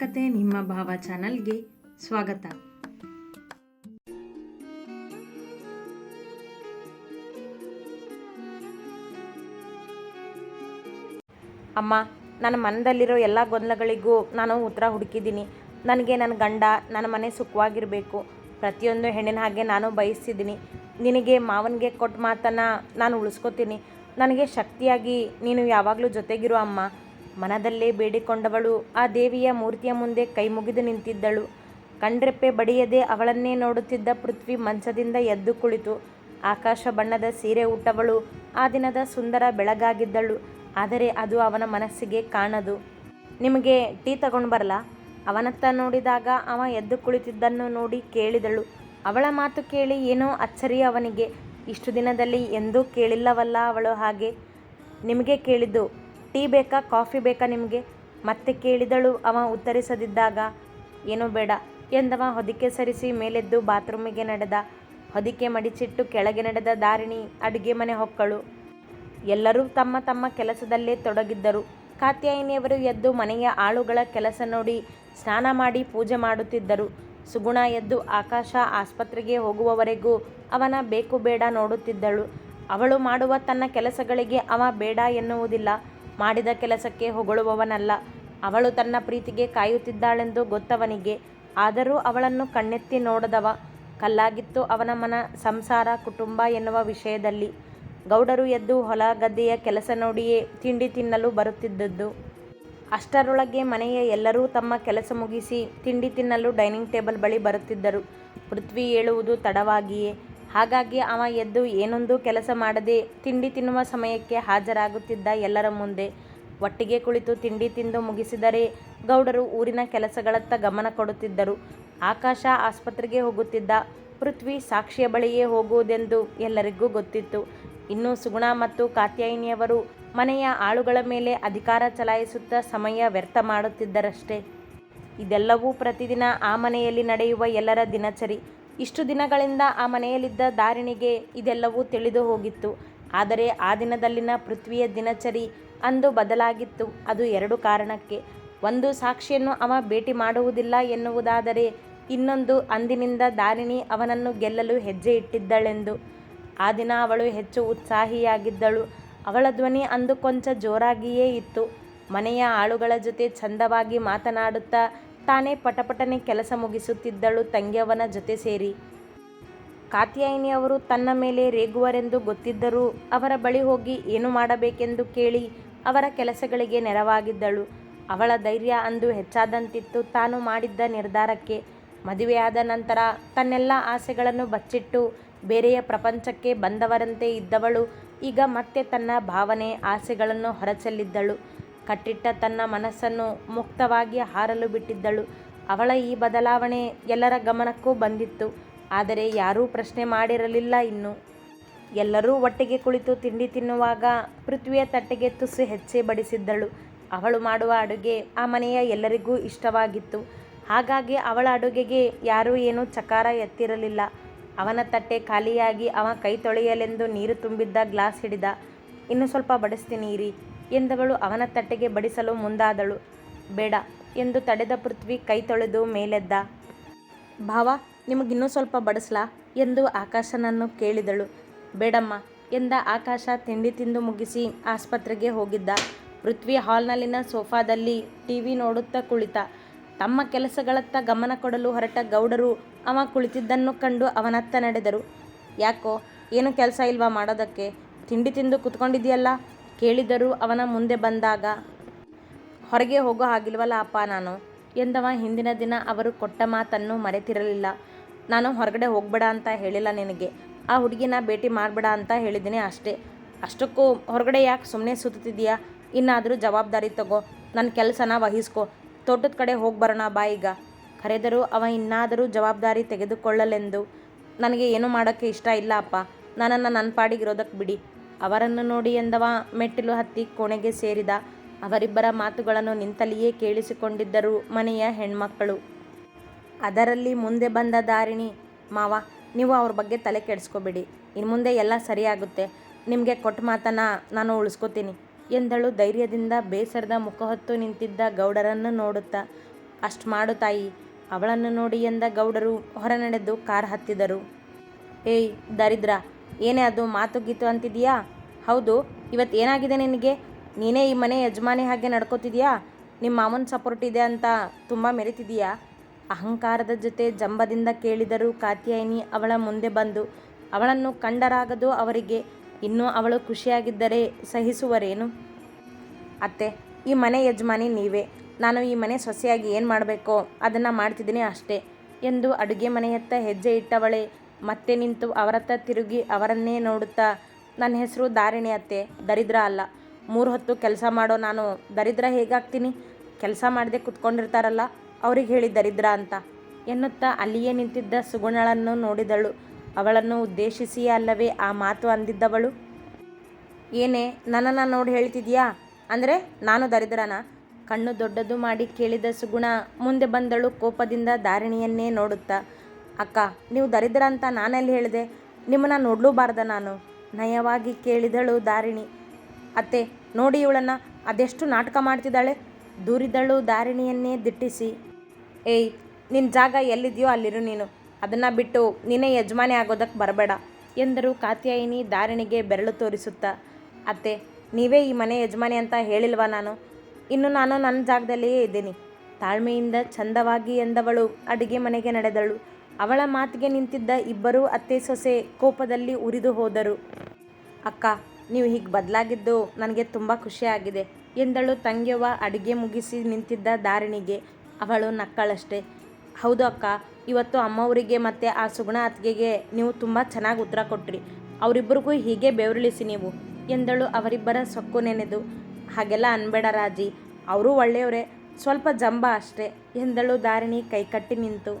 ಕತೆ ನಿಮ್ಮ ಭಾವ ಚಾನಲ್ಗೆ ಸ್ವಾಗತ. ಅಮ್ಮ, ನನ್ನ ಮನದಲ್ಲಿರೋ ಎಲ್ಲ ಗೊಂದಲಗಳಿಗೂ ನಾನು ಉತ್ತರ ಹುಡುಕಿದ್ದೀನಿ. ನನಗೆ ನನ್ನ ಗಂಡ, ನನ್ನ ಮನೆ ಸುಖವಾಗಿರಬೇಕು. ಪ್ರತಿಯೊಂದು ಹೆಣ್ಣಿನ ಹಾಗೆ ನಾನು ಬಯಸ್ತಿದ್ದೀನಿ. ನಿನಗೆ ಮಾವನಿಗೆ ಕೊಟ್ಟ ಮಾತನ್ನು ನಾನು ಉಳಿಸ್ಕೊತೀನಿ. ನನಗೆ ಶಕ್ತಿಯಾಗಿ ನೀನು ಯಾವಾಗಲೂ ಜೊತೆಗಿರೋ ಅಮ್ಮ. ಮನದಲ್ಲೇ ಬೇಡಿಕೊಂಡವಳು. ಆ ದೇವಿಯ ಮೂರ್ತಿಯ ಮುಂದೆ ಕೈ ಮುಗಿದು ನಿಂತಿದ್ದಳು. ಕಣ್ರೆಪ್ಪೆ ಬಡಿಯದೆ ಅವಳನ್ನೇ ನೋಡುತ್ತಿದ್ದ ಪೃಥ್ವಿ ಮಂಚದಿಂದ ಎದ್ದು ಕುಳಿತು. ಆಕಾಶ ಬಣ್ಣದ ಸೀರೆ ಉಟ್ಟವಳು. ಆ ದಿನದ ಸುಂದರ ಬೆಳಗಾಗಿದ್ದಳು. ಆದರೆ ಅದು ಅವನ ಮನಸ್ಸಿಗೆ ಕಾಣದು. ನಿಮಗೆ ಟೀ ತಗೊಂಡು ಬರಲ್ಲ ಅವನತ್ತ ನೋಡಿದಾಗ ಅವ ಎದ್ದು ಕುಳಿತಿದ್ದನ್ನು ನೋಡಿ ಕೇಳಿದಳು. ಅವಳ ಮಾತು ಕೇಳಿ ಏನೋ ಅಚ್ಚರಿ ಅವನಿಗೆ. ಇಷ್ಟು ದಿನದಲ್ಲಿ ಎಂದೂ ಕೇಳಿಲ್ಲವಲ್ಲ ಅವಳು ಹಾಗೆ. ನಿಮಗೆ ಕೇಳಿದ್ದು ಟೀ ಬೇಕಾ, ಕಾಫಿ ಬೇಕಾ ನಿಮಗೆ? ಮತ್ತೆ ಕೇಳಿದಳು ಅವ ಉತ್ತರಿಸದಿದ್ದಾಗ. ಏನೂ ಬೇಡ ಎಂದವ ಹೊದಿಕೆ ಸರಿಸಿ ಮೇಲೆದ್ದು ಬಾತ್ರೂಮಿಗೆ ನಡೆದ. ಹೊದಿಕೆ ಮಡಿಚಿಟ್ಟು ಕೆಳಗೆ ನಡೆದ ದಾರಿಣಿ ಅಡುಗೆ ಮನೆ ಹೊಕ್ಕಳು. ಎಲ್ಲರೂ ತಮ್ಮ ತಮ್ಮ ಕೆಲಸದಲ್ಲೇ ತೊಡಗಿದ್ದರು. ಕಾತ್ಯಾಯಿನಿಯವರು ಎದ್ದು ಮನೆಯ ಆಳುಗಳ ಕೆಲಸ ನೋಡಿ ಸ್ನಾನ ಮಾಡಿ ಪೂಜೆ ಮಾಡುತ್ತಿದ್ದರು. ಸುಗುಣ ಎದ್ದು ಆಕಾಶ ಆಸ್ಪತ್ರೆಗೆ ಹೋಗುವವರೆಗೂ ಅವನ ಬೇಕು ಬೇಡ ನೋಡುತ್ತಿದ್ದಳು. ಅವಳು ಮಾಡುವ ತನ್ನ ಕೆಲಸಗಳಿಗೆ ಅವ ಬೇಡ ಎನ್ನುವುದಿಲ್ಲ. ಮಾಡಿದ ಕೆಲಸಕ್ಕೆ ಹೊಗಳುವವನಲ್ಲ. ಅವಳು ತನ್ನ ಪ್ರೀತಿಗೆ ಕಾಯುತ್ತಿದ್ದಾಳೆಂದು ಗೊತ್ತವನಿಗೆ. ಆದರೂ ಅವಳನ್ನು ಕಣ್ಣೆತ್ತಿ ನೋಡದವ. ಕಲ್ಲಾಗಿತ್ತು ಅವನ ಮನ ಸಂಸಾರ ಕುಟುಂಬ ಎನ್ನುವ ವಿಷಯದಲ್ಲಿ. ಗೌಡರು ಎದ್ದು ಹೊಲ ಗದ್ದೆಯ ಕೆಲಸ ನೋಡಿಯೇ ತಿಂಡಿ ತಿನ್ನಲು ಬರುತ್ತಿದ್ದದ್ದು. ಅಷ್ಟರೊಳಗೆ ಮನೆಯ ಎಲ್ಲರೂ ತಮ್ಮ ಕೆಲಸ ಮುಗಿಸಿ ತಿಂಡಿ ತಿನ್ನಲು ಡೈನಿಂಗ್ ಟೇಬಲ್ ಬಳಿ ಬರುತ್ತಿದ್ದರು. ಪೃಥ್ವಿ ಏಳುವುದು ತಡವಾಗಿಯೇ. ಹಾಗಾಗಿ ಅವ ಎದ್ದು ಏನೊಂದು ಕೆಲಸ ಮಾಡದೆ ತಿಂಡಿ ತಿನ್ನುವ ಸಮಯಕ್ಕೆ ಹಾಜರಾಗುತ್ತಿದ್ದ ಎಲ್ಲರ ಮುಂದೆ ಒಟ್ಟಿಗೆ ಕುಳಿತು ತಿಂಡಿ ತಿಂದು ಮುಗಿಸಿದರೆ ಗೌಡರು ಊರಿನ ಕೆಲಸಗಳತ್ತ ಗಮನ ಕೊಡುತ್ತಿದ್ದರು. ಆಕಾಶ ಆಸ್ಪತ್ರೆಗೆ ಹೋಗುತ್ತಿದ್ದ ಪೃಥ್ವಿ ಸಾಕ್ಷಿಯ ಬಳಿಯೇ ಹೋಗುವುದೆಂದು ಎಲ್ಲರಿಗೂ ಗೊತ್ತಿತ್ತು. ಇನ್ನು ಸುಗುಣ ಮತ್ತು ಕಾತ್ಯಾಯಿನಿಯವರು ಮನೆಯ ಆಳುಗಳ ಮೇಲೆ ಅಧಿಕಾರ ಚಲಾಯಿಸುತ್ತಾ ಸಮಯ ವ್ಯರ್ಥ ಮಾಡುತ್ತಿದ್ದರಷ್ಟೇ. ಇದೆಲ್ಲವೂ ಪ್ರತಿದಿನ ಆ ಮನೆಯಲ್ಲಿ ನಡೆಯುವ ಎಲ್ಲರ ದಿನಚರಿ. ಇಷ್ಟು ದಿನಗಳಿಂದ ಆ ಮನೆಯಲ್ಲಿದ್ದ ದಾರಿಣಿಗೆ ಇದೆಲ್ಲವೂ ತಿಳಿದು ಹೋಗಿತ್ತು. ಆದರೆ ಆ ದಿನದಲ್ಲಿನ ಪೃಥ್ವಿಯ ದಿನಚರಿ ಅಂದು ಬದಲಾಗಿತ್ತು. ಅದು ಎರಡು ಕಾರಣಕ್ಕೆ. ಒಂದು ಸಾಕ್ಷಿಯನ್ನು ಅವ ಭೇಟಿ ಮಾಡುವುದಿಲ್ಲ ಎನ್ನುವುದಾದರೆ ಇನ್ನೊಂದು ಅಂದಿನಿಂದ ದಾರಿಣಿ ಅವನನ್ನು ಗೆಲ್ಲಲು ಹೆಜ್ಜೆ ಇಟ್ಟಿದ್ದಳೆಂದು. ಆ ದಿನ ಅವಳು ಹೆಚ್ಚು ಉತ್ಸಾಹಿಯಾಗಿದ್ದಳು. ಅವಳ ಧ್ವನಿ ಅಂದು ಕೊಂಚ ಜೋರಾಗಿಯೇ ಇತ್ತು. ಮನೆಯ ಆಳುಗಳ ಜೊತೆ ಚಂದವಾಗಿ ಮಾತನಾಡುತ್ತಾ ತಾನೇ ಪಟಪಟನೆ ಕೆಲಸ ಮುಗಿಸುತ್ತಿದ್ದಳು ತಂಗ್ಯವನ ಜೊತೆ ಸೇರಿ. ಕಾತ್ಯಾಯಿನಿಯವರು ತನ್ನ ಮೇಲೆ ರೇಗುವರೆಂದು ಗೊತ್ತಿದ್ದರೂ ಅವರ ಬಳಿ ಹೋಗಿ ಏನು ಮಾಡಬೇಕೆಂದು ಕೇಳಿ ಅವರ ಕೆಲಸಗಳಿಗೆ ನೆರವಾಗಿದ್ದಳು. ಅವಳ ಧೈರ್ಯ ಅಂದು ಹೆಚ್ಚಾದಂತಿತ್ತು ತಾನು ಮಾಡಿದ್ದ ನಿರ್ಧಾರಕ್ಕೆ. ಮದುವೆಯಾದ ನಂತರ ತನ್ನೆಲ್ಲ ಆಸೆಗಳನ್ನು ಬಚ್ಚಿಟ್ಟು ಬೇರೆಯ ಪ್ರಪಂಚಕ್ಕೆ ಬಂದವರಂತೆ ಇದ್ದವಳು. ಈಗ ಮತ್ತೆ ತನ್ನ ಭಾವನೆ, ಆಸೆಗಳನ್ನು ಹೊರಚೆಲ್ಲಿದ್ದಳು. ಕಟ್ಟಿಟ್ಟ ತನ್ನ ಮನಸ್ಸನ್ನು ಮುಕ್ತವಾಗಿ ಹಾರಲು ಬಿಟ್ಟಿದ್ದಳು. ಅವಳ ಈ ಬದಲಾವಣೆ ಎಲ್ಲರ ಗಮನಕ್ಕೂ ಬಂದಿತ್ತು. ಆದರೆ ಯಾರೂ ಪ್ರಶ್ನೆ ಮಾಡಿರಲಿಲ್ಲ ಇನ್ನು. ಎಲ್ಲರೂ ಒಟ್ಟಿಗೆ ಕುಳಿತು ತಿಂಡಿ ತಿನ್ನುವಾಗ ಪೃಥ್ವಿಯ ತಟ್ಟೆಗೆ ತುಸು ಹೆಚ್ಚೆ ಬಡಿಸಿದ್ದಳು. ಅವಳು ಮಾಡುವ ಅಡುಗೆ ಆ ಮನೆಯ ಎಲ್ಲರಿಗೂ ಇಷ್ಟವಾಗಿತ್ತು. ಹಾಗಾಗಿ ಅವಳ ಅಡುಗೆಗೆ ಯಾರೂ ಏನೂ ಚಕಾರ ಎತ್ತಿರಲಿಲ್ಲ. ಅವನ ತಟ್ಟೆ ಖಾಲಿಯಾಗಿ ಅವ ಕೈ ತೊಳೆಯಲೆಂದು ನೀರು ತುಂಬಿದ್ದ ಗ್ಲಾಸ್ ಹಿಡಿದ, ಇನ್ನು ಸ್ವಲ್ಪ ಬಡಿಸ್ತೀನಿ ಇರಿ. ಎಂದವಳು ಅವನ ತಟ್ಟೆಗೆ ಬಡಿಸಲು ಮುಂದಾದಳು. ಬೇಡ ಎಂದು ತಡೆದ ಪೃಥ್ವಿ ಕೈ ತೊಳೆದು ಮೇಲೆದ್ದ. ಭಾವ, ನಿಮಗಿನ್ನೂ ಸ್ವಲ್ಪ ಬಡಿಸ್ಲಾ ಎಂದು ಆಕಾಶನನ್ನು ಕೇಳಿದಳು. ಬೇಡಮ್ಮ ಎಂದ ಆಕಾಶ ತಿಂಡಿ ತಿಂದು ಮುಗಿಸಿ ಆಸ್ಪತ್ರೆಗೆ ಹೋಗಿದ್ದ. ಪೃಥ್ವಿ ಹಾಲ್ನಲ್ಲಿನ ಸೋಫಾದಲ್ಲಿ ಟಿ ವಿ ನೋಡುತ್ತಾ ಕುಳಿತ. ತಮ್ಮ ಕೆಲಸಗಳತ್ತ ಗಮನ ಕೊಡಲು ಹೊರಟ ಗೌಡರು ಅವ ಕುಳಿತಿದ್ದನ್ನು ಕಂಡು ಅವನತ್ತ ನಡೆದರು. ಯಾಕೋ, ಏನು ಕೆಲಸ ಇಲ್ವಾ ಮಾಡೋದಕ್ಕೆ? ತಿಂಡಿ ತಿಂದು ಕುತ್ಕೊಂಡಿದೆಯಲ್ಲ ಕೇಳಿದರು ಅವನ ಮುಂದೆ ಬಂದಾಗ, ಹೊರಗೆ ಹೋಗೋ ಹಾಗಿಲ್ವಲ್ಲ ಅಪ್ಪ ನಾನು ಎಂದವ. ಹಿಂದಿನ ದಿನ ಅವರು ಕೊಟ್ಟ ಮಾತನ್ನು ಮರೆತಿರಲಿಲ್ಲ. ನಾನು ಹೊರಗಡೆ ಹೋಗಬೇಡ ಅಂತ ಹೇಳಿಲ್ಲ ನಿನಗೆ. ಆ ಹುಡುಗಿನ ಭೇಟಿ ಮಾಡಬೇಡ ಅಂತ ಹೇಳಿದ್ದೀನಿ ಅಷ್ಟೇ. ಅಷ್ಟಕ್ಕೂ ಹೊರಗಡೆ ಯಾಕೆ ಸುಮ್ಮನೆ ಸುತ್ತಿದೆಯಾ ಇನ್ನಾದರೂ ಜವಾಬ್ದಾರಿ ತಗೋ. ನನ್ನ ಕೆಲಸನ ವಹಿಸ್ಕೊ. ತೋಟದ ಕಡೆ ಹೋಗಿ ಬರೋಣ ಬಾ ಈಗ ಕರೆದರೂ ಅವ ಇನ್ನಾದರೂ ಜವಾಬ್ದಾರಿ ತೆಗೆದುಕೊಳ್ಳಲೆಂದು. ನನಗೆ ಏನು ಮಾಡೋಕ್ಕೆ ಇಷ್ಟ ಇಲ್ಲ ಅಪ್ಪ. ನನ್ನನ್ನು ನನ್ನ ಪಾಡಿಗಿರೋದಕ್ಕೆ ಬಿಡಿ. ಅವರನ್ನು ನೋಡಿ ಎಂದವ. ಮೆಟ್ಟಿಲು ಹತ್ತಿ ಕೋಣೆಗೆ ಸೇರಿದ. ಅವರಿಬ್ಬರ ಮಾತುಗಳನ್ನು ನಿಂತಲ್ಲಿಯೇ ಕೇಳಿಸಿಕೊಂಡಿದ್ದರು ಮನೆಯ ಹೆಣ್ಮಕ್ಕಳು. ಅದರಲ್ಲಿ ಮುಂದೆ ಬಂದ ದಾರಿಣಿ, ಮಾವ, ನೀವು ಅವ್ರ ಬಗ್ಗೆ ತಲೆ ಕೆಡಿಸ್ಕೋಬೇಡಿ. ಇನ್ನು ಮುಂದೆ ಎಲ್ಲ ಸರಿಯಾಗುತ್ತೆ. ನಿಮಗೆ ಕೊಟ್ಟ ಮಾತನ್ನು ನಾನು ಉಳಿಸ್ಕೋತೀನಿ ಎಂದಳು ಧೈರ್ಯದಿಂದ ಬೇಸರದ ಮುಖ ಹೊತ್ತು ನಿಂತಿದ್ದ ಗೌಡರನ್ನು ನೋಡುತ್ತಾ. ಅಷ್ಟು ಮಾಡು ತಾಯಿ. ಅವಳನ್ನು ನೋಡಿ ಎಂದ ಗೌಡರು ಹೊರ ನಡೆದು ಕಾರ್ ಹತ್ತಿದರು. ಏಯ್, ದರಿದ್ರ ಏನೇ ಅದು ಮಾತು ಗೀತು ಅಂತಿದೀಯಾ ಹೌದು ಇವತ್ತು ಏನಾಗಿದೆ ನಿನಗೆ? ನೀನೇ ಈ ಮನೆ ಯಜಮಾನಿ ಹಾಗೆ ನಡ್ಕೋತಿದೀಯಾ ನಿಮ್ಮ ಮಾಮನ ಸಪೋರ್ಟ್ ಇದೆ ಅಂತ ತುಂಬ ಮೆರಿತಿದೀಯಾ ಅಹಂಕಾರದ ಜೊತೆ ಜಂಬದಿಂದ ಕೇಳಿದರು ಕಾತ್ಯಾಯಿನಿ ಅವಳ ಮುಂದೆ ಬಂದು, ಅವಳನ್ನು ಕಂಡರಾಗದು ಅವರಿಗೆ, ಇನ್ನೂ ಅವಳು ಖುಷಿಯಾಗಿದ್ದರೆ ಸಹಿಸುವರೇನು? ಅತ್ತೆ, ಈ ಮನೆ ಯಜಮಾನಿ ನೀವೇ, ನಾನು ಈ ಮನೆ ಸೊಸೆಯಾಗಿ ಏನು ಮಾಡಬೇಕೋ ಅದನ್ನು ಮಾಡ್ತಿದ್ದೀನಿ ಅಷ್ಟೇ, ಎಂದು ಅಡುಗೆ ಮನೆಯತ್ತ ಹೆಜ್ಜೆ ಇಟ್ಟವಳೆ ಮತ್ತೆ ನಿಂತು ಅವರತ್ತ ತಿರುಗಿ ಅವರನ್ನೇ ನೋಡುತ್ತಾ, ನನ್ನ ಹೆಸರು ದಾರಿಣಿ ಅತ್ತೆ, ದರಿದ್ರ ಅಲ್ಲ. ಮೂರು ಹೊತ್ತು ಕೆಲಸ ಮಾಡೋ ನಾನು ದರಿದ್ರ ಹೇಗಾಗ್ತೀನಿ? ಕೆಲಸ ಮಾಡದೆ ಕುತ್ಕೊಂಡಿರ್ತಾರಲ್ಲ, ಅವ್ರಿಗೆ ಹೇಳಿ ದರಿದ್ರ ಅಂತ. ಎನ್ನುತ್ತಾ ಅಲ್ಲಿಯೇ ನಿಂತಿದ್ದ ಸುಗುಣಳನ್ನು ನೋಡಿದಳು. ಅವಳನ್ನು ಉದ್ದೇಶಿಸಿಯೇ ಅಲ್ಲವೇ ಆ ಮಾತು ಅಂದಿದ್ದವಳು. ಏನೇ, ನನ್ನನ್ನು ನೋಡಿ ಹೇಳ್ತಿದ್ಯಾ? ಅಂದರೆ ನಾನು ದರಿದ್ರನ? ಕಣ್ಣು ದೊಡ್ಡದು ಮಾಡಿ ಕೇಳಿದ ಸುಗುಣ ಮುಂದೆ ಬಂದಳು ಕೋಪದಿಂದ ದಾರಿಣಿಯನ್ನೇ ನೋಡುತ್ತಾ. ಅಕ್ಕ, ನೀವು ದರಿದ್ರ ಅಂತ ನಾನೆಲ್ಲಿ ಹೇಳಿದೆ? ನಿಮ್ಮನ್ನು ನೋಡಲೂಬಾರ್ದ ನಾನು. ನಯವಾಗಿ ಕೇಳಿದಳು ದಾರಿಣಿ. ಅತ್ತೆ, ನೋಡಿ ಇವಳನ್ನು, ಅದೆಷ್ಟು ನಾಟಕ ಮಾಡ್ತಿದ್ದಾಳೆ? ದೂರಿದಳು ದಾರಿಣಿಯನ್ನೇ ದಿಟ್ಟಿಸಿ. ಏಯ್ ನಿನ್ನ ಜಾಗ ಎಲ್ಲಿದೆಯೋ ಅಲ್ಲಿರು ನೀನು. ಅದನ್ನು ಬಿಟ್ಟು ನೀನೇ ಯಜಮಾನಿ ಆಗೋದಕ್ಕೆ ಬರಬೇಡ ಎಂದರು ಕಾತ್ಯಾಯಿನಿ ದಾರಿಣಿಗೆ ಬೆರಳು ತೋರಿಸುತ್ತಾ. ಅತ್ತೆ, ನೀವೇ ಈ ಮನೆ ಯಜಮಾನಿ ಅಂತ ಹೇಳಿಲ್ವಾ ನಾನು? ಇನ್ನು ನಾನು ನನ್ನ ಜಾಗದಲ್ಲಿಯೇ ಇದ್ದೀನಿ. ತಾಳ್ಮೆಯಿಂದ, ಚಂದವಾಗಿ ಎಂದವಳು ಅಡುಗೆ ಮನೆಗೆ ನಡೆದಳು. ಅವಳ ಮಾತಿಗೆ ನಿಂತಿದ್ದ ಇಬ್ಬರೂ ಅತ್ತೆ ಸೊಸೆ ಕೋಪದಲ್ಲಿ ಉರಿದು ಹೋದರು. ಅಕ್ಕ, ನೀವು ಹೀಗೆ ಬದಲಾಗಿದ್ದು ನನಗೆ ತುಂಬ ಖುಷಿಯಾಗಿದೆ ಎಂದಳು ತಂಗಿಯವ್ವ ಅಡುಗೆ ಮುಗಿಸಿ ನಿಂತಿದ್ದ ದಾರಿಣಿಗೆ ಅವಳು ನಕ್ಕಳಷ್ಟೆ. ಹೌದು ಅಕ್ಕ, ಇವತ್ತು ಅಮ್ಮವರಿಗೆ ಮತ್ತು ಆ ಸುಗುಣ ಅತ್ತಿಗೆಗೆ ನೀವು ತುಂಬ ಚೆನ್ನಾಗಿ ಉತ್ತರ ಕೊಟ್ರಿ. ಅವರಿಬ್ಬರಿಗೂ ಹೀಗೆ ಬೆವರಿಳಿಸಿ ನೀವು, ಎಂದಳು ಅವರಿಬ್ಬರ ಸೊಕ್ಕು ನೆನೆದು. ಹಾಗೆಲ್ಲ ಅನ್ಬೇಡ ರಾಜಿ, ಅವರೂ ಒಳ್ಳೆಯವರೇ, ಸ್ವಲ್ಪ ಜಂಬ ಅಷ್ಟೇ, ಎಂದಳು ದಾರಿಣಿ ಕೈಕಟ್ಟಿ ನಿಂತು.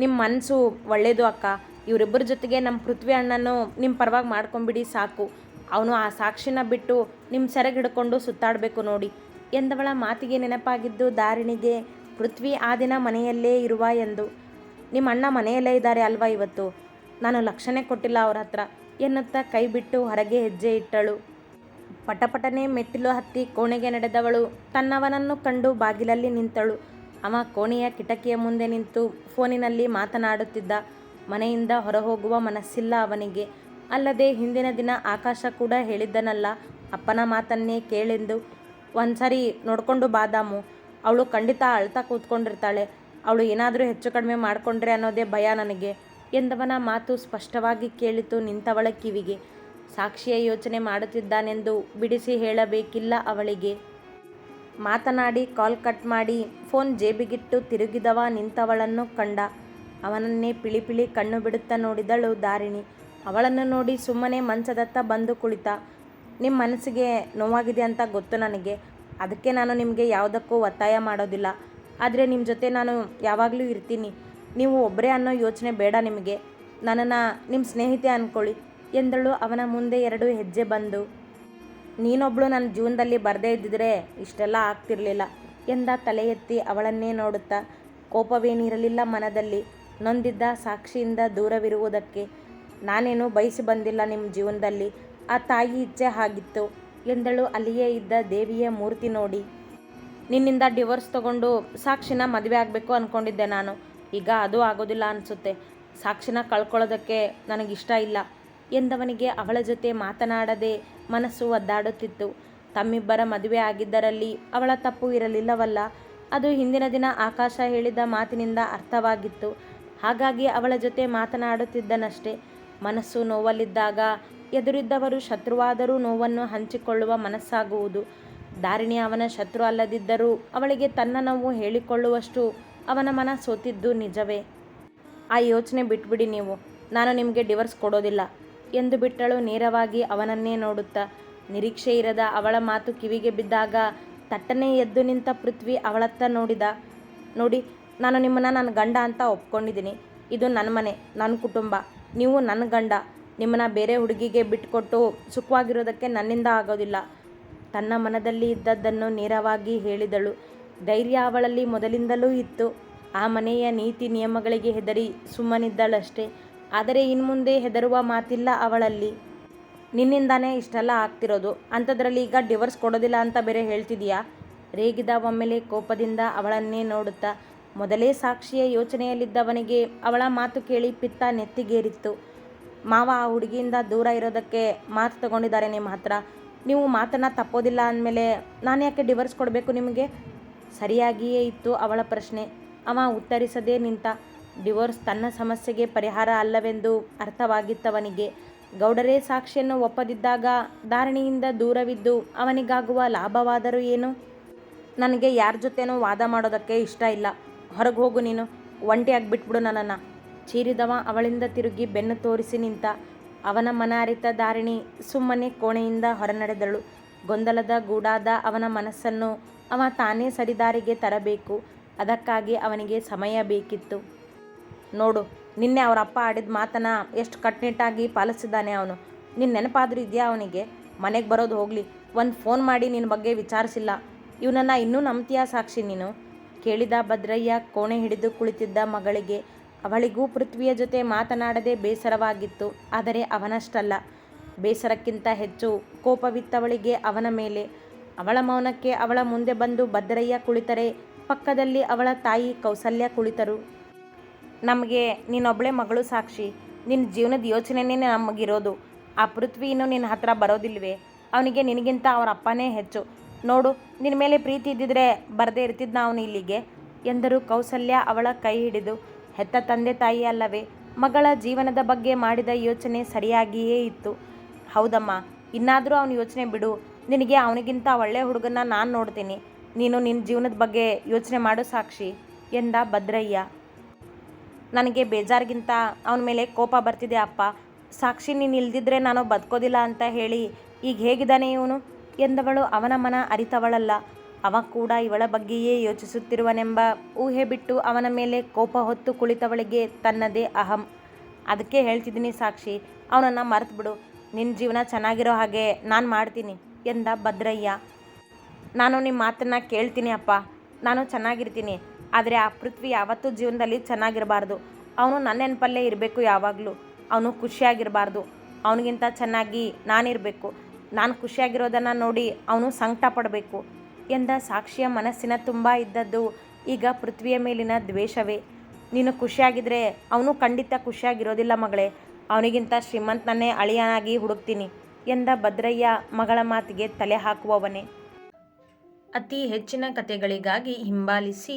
ನಿಮ್ಮ ಮನಸ್ಸು ಒಳ್ಳೆಯದು ಅಕ್ಕ. ಇವರಿಬ್ಬರ ಜೊತೆಗೆ ನಮ್ಮ ಪೃಥ್ವಿ ಅಣ್ಣನು ನಿಮ್ಮ ಪರವಾಗಿ ಮಾಡ್ಕೊಂಬಿಡಿ ಸಾಕು. ಅವನು ಆ ಸಾಕ್ಷಿನ ಬಿಟ್ಟು ನಿಮ್ಮ ಸೆರೆಗೆ ಹಿಡ್ಕೊಂಡು ಸುತ್ತಾಡಬೇಕು ನೋಡಿ. ಎಂದವಳ ಮಾತಿಗೆ ನೆನಪಾಗಿದ್ದು ದಾರಿಣಿಗೆ ಪೃಥ್ವಿ ಆ ದಿನ ಮನೆಯಲ್ಲೇ ಇರುವ ಎಂದು. ನಿಮ್ಮ ಅಣ್ಣ ಮನೆಯಲ್ಲೇ ಇದ್ದಾರೆ ಅಲ್ವಾ ಇವತ್ತು? ನಾನು ಲಕ್ಷಣೆ ಕೊಟ್ಟಿಲ್ಲ ಅವ್ರ ಹತ್ರ ಎನ್ನುತ್ತಾ ಕೈ ಬಿಟ್ಟು ಹೊರಗೆ ಹೆಜ್ಜೆ ಇಟ್ಟಳು. ಪಟಪಟನೆ ಮೆಟ್ಟಿಲು ಹತ್ತಿ ಕೋಣೆಗೆ ನಡೆದವಳು. ತನ್ನವನನ್ನು ಕಂಡು ಬಾಗಿಲಲ್ಲಿ ನಿಂತಳು. ಅವ ಕೋಣೆಯ ಕಿಟಕಿಯ ಮುಂದೆ ನಿಂತು ಫೋನಿನಲ್ಲಿ ಮಾತನಾಡುತ್ತಿದ್ದ. ಮನೆಯಿಂದ ಹೊರಹೋಗುವ ಮನಸ್ಸಿಲ್ಲ ಅವನಿಗೆ. ಅಲ್ಲದೆ ಹಿಂದಿನ ದಿನ ಆಕಾಶ ಕೂಡ ಹೇಳಿದ್ದನಲ್ಲ. ಅಪ್ಪನ ಮಾತನ್ನೇ ಕೇಳೆಂದು ಒಂದ್ಸರಿ ನೋಡಿಕೊಂಡು ಬಾದಾಮು ಅವಳು ಖಂಡಿತ ಅಳ್ತಾ ಕೂತ್ಕೊಂಡಿರ್ತಾಳೆ. ಅವಳು ಏನಾದರೂ ಹೆಚ್ಚು ಕಡಿಮೆ ಮಾಡಿಕೊಂಡ್ರೆ ಅನ್ನೋದೇ ಭಯ ನನಗೆ ಎಂದವನ ಮಾತು ಸ್ಪಷ್ಟವಾಗಿ ಕೇಳಿತು ನಿಂತವಳ ಕಿವಿಗೆ. ಸಾಕ್ಷಿಯ ಯೋಚನೆ ಮಾಡುತ್ತಿದ್ದಾನೆಂದು ಬಿಡಿಸಿ ಹೇಳಬೇಕಿಲ್ಲ ಅವಳಿಗೆ. ಮಾತನಾಡಿ, ಕಾಲ್ ಕಟ್ ಮಾಡಿ, ಫೋನ್ ಜೇಬಿಗಿಟ್ಟು ತಿರುಗಿದವ ನಿಂತವಳನ್ನು ಕಂಡ. ಅವನನ್ನೇ ಪಿಳಿಪಿಳಿ ಪಿಳಿ ಕಣ್ಣು ಬಿಡುತ್ತಾ ನೋಡಿದಳು ದಾರಿಣಿ. ಅವಳನ್ನು ನೋಡಿ ಸುಮ್ಮನೆ ಮಂಚದತ್ತ ಬಂದು ಕುಳಿತ. ನಿಮ್ಮ ಮನಸ್ಸಿಗೆ ನೋವಾಗಿದೆ ಅಂತ ಗೊತ್ತು ನನಗೆ. ಅದಕ್ಕೆ ನಾನು ನಿಮಗೆ ಯಾವುದಕ್ಕೂ ಒತ್ತಾಯ ಮಾಡೋದಿಲ್ಲ. ಆದರೆ ನಿಮ್ಮ ಜೊತೆ ನಾನು ಯಾವಾಗಲೂ ಇರ್ತೀನಿ. ನೀವು ಒಬ್ಬರೇ ಅನ್ನೋ ಯೋಚನೆ ಬೇಡ ನಿಮಗೆ. ನನ್ನನ್ನು ನಿಮ್ಮ ಸ್ನೇಹಿತೆ ಅಂದ್ಕೊಳ್ಳಿ ಎಂದಳು. ಅವನ ಮುಂದೆ ಎರಡು ಹೆಜ್ಜೆ ಬಂದು ನೀನೊಬ್ಳು ನನ್ನ ಜೀವನದಲ್ಲಿ ಬರದೇ ಇದ್ದಿದ್ರೆ ಇಷ್ಟೆಲ್ಲ ಆಗ್ತಿರಲಿಲ್ಲ. ಎಂದ ತಲೆ ಎತ್ತಿ ಅವಳನ್ನೇ ನೋಡುತ್ತಾ ಕೋಪವೇನಿರಲಿಲ್ಲ ಮನದಲ್ಲಿ. ನೊಂದಿದ್ದ ಸಾಕ್ಷಿಯಿಂದ ದೂರವಿರುವುದಕ್ಕೆ ನಾನೇನು ಬಯಸಿ ಬಂದಿಲ್ಲ ನಿಮ್ಮ ಜೀವನದಲ್ಲಿ. ಆ ತಾಯಿ ಇಚ್ಛೆ ಆಗಿತ್ತು. ಎಂದಳು ಅಲ್ಲಿಯೇ ಇದ್ದ ದೇವಿಯ ಮೂರ್ತಿ ನೋಡಿ. ನಿನ್ನಿಂದ ಡಿವೋರ್ಸ್ ತಗೊಂಡು ಸಾಕ್ಷಿನ ಮದುವೆ ಆಗಬೇಕು ಅಂದ್ಕೊಂಡಿದ್ದೆ ನಾನು. ಈಗ ಅದು ಆಗೋದಿಲ್ಲ ಅನಿಸುತ್ತೆ. ಸಾಕ್ಷಿನ ಕಳ್ಕೊಳ್ಳೋದಕ್ಕೆ ನನಗಿಷ್ಟ ಇಲ್ಲ. ಎಂದವನಿಗೆ ಅವಳ ಜೊತೆ ಮಾತನಾಡದೆ ಮನಸ್ಸು ಒದ್ದಾಡುತ್ತಿತ್ತು. ತಮ್ಮಿಬ್ಬರ ಮದುವೆ ಆಗಿದ್ದರಲ್ಲಿ ಅವಳ ತಪ್ಪು ಇರಲಿಲ್ಲವಲ್ಲ. ಅದು ಹಿಂದಿನ ದಿನ ಆಕಾಶ ಹೇಳಿದ ಮಾತಿನಿಂದ ಅರ್ಥವಾಗಿತ್ತು. ಹಾಗಾಗಿ ಅವಳ ಜೊತೆ ಮಾತನಾಡುತ್ತಿದ್ದನಷ್ಟೇ. ಮನಸ್ಸು ನೋವಲ್ಲಿದ್ದಾಗ ಎದುರಿದ್ದವರು ಶತ್ರುವಾದರೂ ನೋವನ್ನು ಹಂಚಿಕೊಳ್ಳುವ ಮನಸ್ಸಾಗುವುದು. ದಾರಿಣಿ ಅವನ ಶತ್ರು ಅಲ್ಲದಿದ್ದರೂ ಅವಳಿಗೆ ತನ್ನ ನೋವು ಹೇಳಿಕೊಳ್ಳುವಷ್ಟು ಅವನ ಮನ ಸೋತಿದ್ದು ನಿಜವೇ. ಆ ಯೋಚನೆ ಬಿಟ್ಬಿಡಿ ನೀವು. ನಾನು ನಿಮಗೆ ಡಿವರ್ಸ್ ಕೊಡೋದಿಲ್ಲ. ಎಂದು ಬಿಟ್ಟಳು, ನೇರವಾಗಿ ಅವನನ್ನೇ ನೋಡುತ್ತಾ. ನಿರೀಕ್ಷೆ ಇರದ ಅವಳ ಮಾತು ಕಿವಿಗೆ ಬಿದ್ದಾಗ ತಟ್ಟನೆ ಎದ್ದು ನಿಂತ ಪೃಥ್ವಿ ಅವಳತ್ತ ನೋಡಿದ. ನೋಡಿ, ನಾನು ನಿಮ್ಮನ್ನು ನನ್ನ ಗಂಡ ಅಂತ ಒಪ್ಕೊಂಡಿದ್ದೀನಿ. ಇದು ನನ್ನ ಮನೆ ನನ್ನ ಕುಟುಂಬ. ನೀವು ನನ್ನ ಗಂಡ. ನಿಮ್ಮನ್ನ ಬೇರೆ ಹುಡುಗಿಗೆ ಬಿಟ್ಕೊಟ್ಟು ಸುಖವಾಗಿರೋದಕ್ಕೆ ನನ್ನಿಂದ ಆಗೋದಿಲ್ಲ. ತನ್ನ ಮನದಲ್ಲಿ ಇದ್ದದ್ದನ್ನು ನೇರವಾಗಿ ಹೇಳಿದಳು. ಧೈರ್ಯ ಅವಳಲ್ಲಿ ಮೊದಲಿಂದಲೂ ಇತ್ತು. ಆ ಮನೆಯ ನೀತಿ ನಿಯಮಗಳಿಗೆ ಹೆದರಿ ಸುಮ್ಮನಿದ್ದಳಷ್ಟೇ. ಆದರೆ ಇನ್ಮುಂದೆ ಹೆದರುವ ಮಾತಿಲ್ಲ ಅವಳಲ್ಲಿ. ನಿನ್ನಿಂದಾನೇ ಇಷ್ಟೆಲ್ಲ ಆಗ್ತಿರೋದು. ಅಂಥದ್ರಲ್ಲಿ ಈಗ ಡಿವರ್ಸ್ ಕೊಡೋದಿಲ್ಲ ಅಂತ ಬೇರೆ ಹೇಳ್ತಿದೀಯಾ? ರೇಗಿದ ಒಮ್ಮೆಲೆ ಕೋಪದಿಂದ ಅವಳನ್ನೇ ನೋಡುತ್ತಾ ಮೊದಲೇ ಸಾಕ್ಷಿಯ ಯೋಚನೆಯಲ್ಲಿದ್ದವನಿಗೆ ಅವಳ ಮಾತು ಕೇಳಿ ಪಿತ್ತ ನೆತ್ತಿಗೇರಿತ್ತು. ಮಾವ ಆ ಹುಡುಗಿಯಿಂದ ದೂರ ಇರೋದಕ್ಕೆ ಮಾತು ತಗೊಂಡಿದ್ದಾರೆ ನಿಮ್ಮ ಹತ್ರ ನೀವು ಮಾತನ್ನು ತಪ್ಪೋದಿಲ್ಲ ಅಂದಮೇಲೆ ನಾನು ಯಾಕೆ ಡಿವರ್ಸ್ ಕೊಡಬೇಕು ನಿಮಗೆ? ಸರಿಯಾಗಿಯೇ ಇತ್ತು ಅವಳ ಪ್ರಶ್ನೆ. ಅವ ಉತ್ತರಿಸದೇ ನಿಂತ ಡಿವೋರ್ಸ್ ತನ್ನ ಸಮಸ್ಯೆಗೆ ಪರಿಹಾರ ಅಲ್ಲವೆಂದು ಅರ್ಥವಾಗಿತ್ತವನಿಗೆ. ಗೌಡರೇ ಸಾಕ್ಷಿಯನ್ನು ಒಪ್ಪದಿದ್ದಾಗ ಧಾರಣಿಯಿಂದ ದೂರವಿದ್ದು ಅವನಿಗಾಗುವ ಲಾಭವಾದರೂ ಏನು? ನನಗೆ ಯಾರ ಜೊತೆನೂ ವಾದ ಮಾಡೋದಕ್ಕೆ ಇಷ್ಟ ಇಲ್ಲ. ಹೊರಗೆ ಹೋಗು ನೀನು. ಒಂಟಿಯಾಗಿ ಬಿಟ್ಬಿಡು ನನ್ನನ್ನು. ಚೀರಿದವ ಅವಳಿಂದ ತಿರುಗಿ ಬೆನ್ನು ತೋರಿಸಿ ನಿಂತ ಅವನ ಮನ ಅರಿತ ಧಾರಿಣಿ ಸುಮ್ಮನೆ ಕೋಣೆಯಿಂದ ಹೊರನಡೆದಳು. ಗೊಂದಲದ ಗೂಡಾದ ಅವನ ಮನಸ್ಸನ್ನು ಅವ ತಾನೇ ಸರಿದಾರಿಗೆ ತರಬೇಕು. ಅದಕ್ಕಾಗಿ ಅವನಿಗೆ ಸಮಯ ಬೇಕಿತ್ತು. ನೋಡು, ನಿನ್ನೆ ಅವರ ಅಪ್ಪ ಆಡಿದ ಮಾತನ್ನ ಎಷ್ಟು ಕಟ್ಟುನಿಟ್ಟಾಗಿ ಪಾಲಿಸಿದ್ದಾನೆ ಅವನು. ನಿನ್ನ ನೆನಪಾದರೂ ಇದೆಯಾ ಅವನಿಗೆ? ಮನೆಗೆ ಬರೋದು ಹೋಗಲಿ, ಒಂದು ಫೋನ್ ಮಾಡಿ ನಿನ್ನ ಬಗ್ಗೆ ವಿಚಾರಿಸಿಲ್ಲ. ಇವನನ್ನು ಇನ್ನೂ ನಂಬ್ತೀಯಾ ಸಾಕ್ಷಿ ನೀನು? ಕೇಳಿದ ಭದ್ರಯ್ಯ ಕೋಣೆ ಹಿಡಿದು ಕುಳಿತಿದ್ದ ಮಗಳಿಗೆ, ಅವಳಿಗೂ ಪೃಥ್ವಿಯ ಜೊತೆ ಮಾತನಾಡದೆ ಬೇಸರವಾಗಿತ್ತು, ಆದರೆ ಅವನಷ್ಟಲ್ಲ. ಬೇಸರಕ್ಕಿಂತ ಹೆಚ್ಚು ಕೋಪವಿತ್ತವಳಿಗೆ ಅವನ ಮೇಲೆ. ಅವಳ ಮೌನಕ್ಕೆ ಅವಳ ಮುಂದೆ ಬಂದು ಭದ್ರಯ್ಯ ಕುಳಿತರೆ, ಪಕ್ಕದಲ್ಲಿ ಅವಳ ತಾಯಿ ಕೌಸಲ್ಯ ಕುಳಿತರು. ನಮಗೆ ನೀನೊಬ್ಬಳೆ ಮಗಳು ಸಾಕ್ಷಿ. ನಿನ್ನ ಜೀವನದ ಯೋಚನೆನೇ ನಮಗಿರೋದು. ಆ ಪೃಥ್ವಿ ಇನ್ನೂ ನಿನ್ನ ಹತ್ರ ಬರೋದಿಲ್ವೇ? ಅವನಿಗೆ ನಿನಗಿಂತ ಅವರ ಅಪ್ಪನೇ ಹೆಚ್ಚು. ನೋಡು ನಿನ್ನ ಮೇಲೆ ಪ್ರೀತಿ ಇದ್ದಿದ್ರೆ ಬರದೇ ಇರ್ತಿದ್ನ ಅವನು ಇಲ್ಲಿಗೆ? ಎಂದರು ಕೌಸಲ್ಯ ಅವಳ ಕೈ ಹಿಡಿದು. ಹೆತ್ತ ತಂದೆ ತಾಯಿ ಅಲ್ಲವೇ? ಮಗಳ ಜೀವನದ ಬಗ್ಗೆ ಮಾಡಿದ ಯೋಚನೆ ಸರಿಯಾಗಿಯೇ ಇತ್ತು. ಹೌದಮ್ಮ, ಇನ್ನಾದರೂ ಅವನ ಯೋಚನೆ ಬಿಡು. ನಿನಗೆ ಅವನಿಗಿಂತ ಒಳ್ಳೆಯ ಹುಡುಗನ ನಾನು ನೋಡ್ತೀನಿ. ನೀನು ನಿನ್ನ ಜೀವನದ ಬಗ್ಗೆ ಯೋಚನೆ ಮಾಡು ಸಾಕ್ಷಿ, ಎಂದ ಭದ್ರಯ್ಯ. ನನಗೆ ಬೇಜಾರಿಗಿಂತ ಅವನ ಮೇಲೆ ಕೋಪ ಬರ್ತಿದೆ, ಅಪ್ಪ. ಸಾಕ್ಷಿ, ನೀನು ಇಲ್ದಿದ್ರೆ ನಾನು ಬದುಕೋದಿಲ್ಲ ಅಂತ ಹೇಳಿ ಈಗ ಹೇಗಿದ್ದಾನೆ ಇವನು? ಎಂದವಳು ಅವನ ಮನ ಅರಿತವಳಲ್ಲ. ಅವ ಕೂಡ ಇವಳ ಬಗ್ಗೆಯೇ ಯೋಚಿಸುತ್ತಿರುವನೆಂಬ ಊಹೆ ಬಿಟ್ಟು ಅವನ ಮೇಲೆ ಕೋಪ ಹೊತ್ತು ಕುಳಿತವಳಿಗೆ ತನ್ನದೇ ಅಹಂ. ಅದಕ್ಕೆ ಹೇಳ್ತಿದ್ದೀನಿ ಸಾಕ್ಷಿ, ಅವನನ್ನು ಮರೆತು ಬಿಡು ನಿನ್ನ ಜೀವನ ಚೆನ್ನಾಗಿರೋ ಹಾಗೆ ನಾನು ಮಾಡ್ತೀನಿ ಎಂದ ಭದ್ರಯ್ಯ. ನಾನು ನಿಮ್ಮ ಮಾತನ್ನು ಕೇಳ್ತೀನಿ, ಅಪ್ಪ. ನಾನು ಚೆನ್ನಾಗಿರ್ತೀನಿ. ಆದರೆ ಆ ಪೃಥ್ವಿ ಯಾವತ್ತೂ ಜೀವನದಲ್ಲಿ ಚೆನ್ನಾಗಿರಬಾರ್ದು. ಅವನು ನನ್ನ ನೆನಪಲ್ಲೇ ಇರಬೇಕು ಯಾವಾಗಲೂ. ಅವನು ಖುಷಿಯಾಗಿರಬಾರ್ದು. ಅವನಿಗಿಂತ ಚೆನ್ನಾಗಿ ನಾನಿರಬೇಕು. ನಾನು ಖುಷಿಯಾಗಿರೋದನ್ನು ನೋಡಿ ಅವನು ಸಂಕಟ ಪಡಬೇಕು ಎಂದ ಸಾಕ್ಷಿಯ ಮನಸ್ಸಿನ ತುಂಬ ಇದ್ದದ್ದು ಈಗ ಪೃಥ್ವಿಯ ಮೇಲಿನ ದ್ವೇಷವೇ. ನೀನು ಖುಷಿಯಾಗಿದ್ದರೆ ಅವನು ಖಂಡಿತ ಖುಷಿಯಾಗಿರೋದಿಲ್ಲ ಮಗಳೇ. ಅವನಿಗಿಂತ ಶ್ರೀಮಂತನನ್ನೇ ಅಳಿಯನಾಗಿ ಹುಡುಕ್ತೀನಿ ಎಂದ ಭದ್ರಯ್ಯ ಮಗಳ ಮಾತಿಗೆ ತಲೆ ಹಾಕುವವನೇ. ಅತಿ ಹೆಚ್ಚಿನ ಕಥೆಗಳಿಗಾಗಿ ಹಿಂಬಾಲಿಸಿ